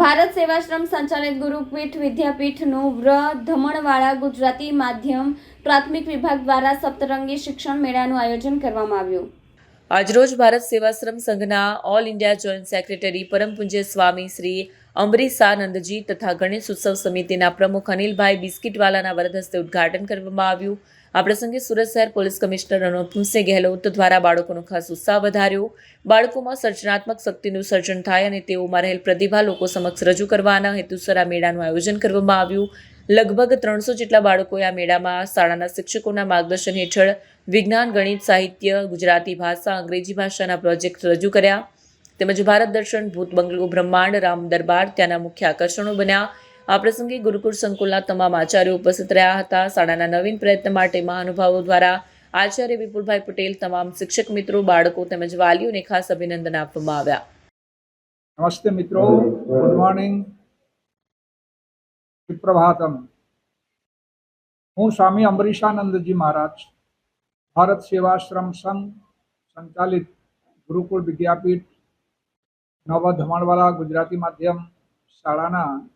ભારત સેવાશ્રમ સંચાલિત ગુરુપીઠ વિદ્યાપીઠનું વ્ર ધમણવાળા ગુજરાતી માધ્યમ પ્રાથમિક વિભાગ દ્વારા સપ્તરંગી શિક્ષણ મેળાનું આયોજન કરવામાં આવ્યું. આજરોજ ભારત સેવાશ્રમ સંઘના ઓલ ઇન્ડિયા જોઈન્ટ સેક્રેટરી પરમ સ્વામી શ્રી અંબરીસાનંદજી તથા ગણેશ ઉત્સવ સમિતિના પ્રમુખ અનિલભાઈ બિસ્કીટવાલાના વરદ હસ્તે ઉદ્ઘાટન કરવામાં આવ્યું. આ પ્રસંગે સુરત શહેર પોલીસ કમિશનર અનુપસિંહ ગેહલોત દ્વારા બાળકોનો ખાસ ઉત્સાહ વધાર્યો. બાળકોમાં સર્જનાત્મક શક્તિનું સર્જન થાય અને તેઓમાં રહેલ પ્રતિભા લોકો સમક્ષ રજૂ કરવાના હેતુસર આ મેળાનું આયોજન કરવામાં આવ્યું. લગભગ ત્રણસો જેટલા બાળકોએ આ મેળામાં શાળાના શિક્ષકોના માર્ગદર્શન હેઠળ વિજ્ઞાન, ગણિત, સાહિત્ય, ગુજરાતી ભાષા, અંગ્રેજી ભાષાના પ્રોજેક્ટ રજૂ કર્યા. તેમજ ભારત દર્શન, ભૂત બંગલો બ્રહ્માંડ, રામ દરબાર ત્યાંના મુખ્ય આકર્ષણો બન્યા. આ પ્રસંગે ગુરુકુળ સંકુલના તમામ આચાર્યો ઉપસ્થિત રહ્યા હતા. શાળાના નવીન પ્રયત્ન માટે મહાનુભાવો દ્વારા આચાર્ય વિપુલભાઈ પટેલ, તમામ શિક્ષક મિત્રો, બાળકો તેમજ વાલીઓને ખાસ અભિનંદન આપવામાં આવ્યા. નમસ્તે મિત્રો. ગુડ મોર્નિંગ સુપ્રભાતમ. હું સ્વામી અંબરીશાનંદજી મહારાજ, ભારત સેવાશ્રમ સંઘ, સંચાલિત ગુરુકુળ વિદ્યાપીઠ, નવ ધમાણવાળા ગુજરાતી માધ્યમ શાળાના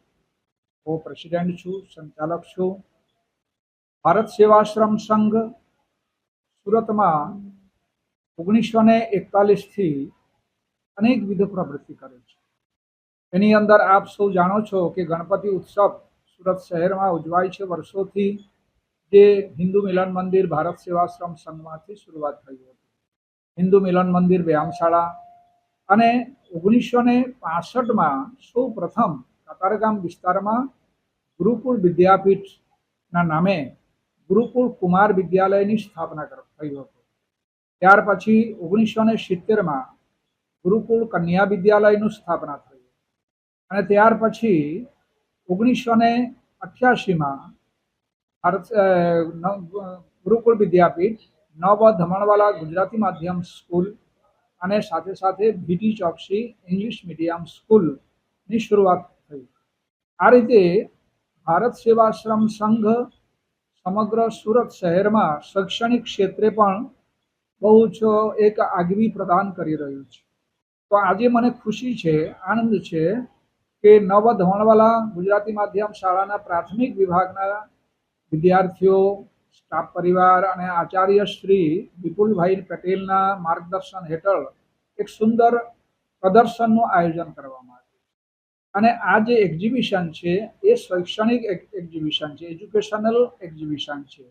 હું પ્રેસિડેન્ટ છું, સંચાલક છું. ભારત સેવાશ્રમ સંઘ સુરતમાં ઓગણીસો ને એકતાલીસથી અનેકવિધ પ્રવૃત્તિ કરે છે. એની અંદર આપ સૌ જાણો છો કે ગણપતિ ઉત્સવ સુરત શહેરમાં ઉજવાય છે વર્ષોથી, જે હિન્દુ મિલન મંદિર ભારત સેવાશ્રમ સંઘમાંથી શરૂઆત થઈ હતી. હિન્દુ મિલન મંદિર વ્યાયામશાળા અને ઓગણીસો ને પાસઠમાં સૌ પ્રથમ કતારગામ વિસ્તારમાં ગુરુકુળ વિદ્યાપીઠના નામે ગુરુકુળ કુમાર વિદ્યાલયની સ્થાપના થઈ હતી. ત્યાર પછી ઓગણીસો ને સિત્તેરમાં ગુરુકુળ કન્યા વિદ્યાલયનું સ્થાપના થઈ અને ત્યાર પછી ઓગણીસો ને અઠ્યાસીમાં ગુરુકુળ વિદ્યાપીઠ, નવ ધમણવાલા ગુજરાતી માધ્યમ સ્કૂલ અને સાથે સાથે બીટી ચોકસી ઇંગ્લિશ મીડિયમ સ્કૂલની શરૂઆત થઈ. આ રીતે ભારત સેવાશ્રમ સંઘ સમગ્ર સુરત શહેરમાં શૈક્ષણિક ક્ષેત્રે પણ બહુ જ એક આગવી પ્રદાન કરી રહ્યું છે. તો આજે મને ખુશી છે, આનંદ છે કે નવ ધોરણવાળા ગુજરાતી માધ્યમ શાળાના પ્રાથમિક વિભાગના વિદ્યાર્થીઓ, સ્ટાફ પરિવાર અને આચાર્ય શ્રી વિપુલભાઈ પટેલના માર્ગદર્શન હેઠળ એક સુંદર પ્રદર્શનનું આયોજન કરવામાં આવ્યું અને આ જે એક્ઝિબિશન છે, એ શૈક્ષણિક એક્ઝિબિશન છે એજ્યુકેશનલ એક્ઝિબિશન છે.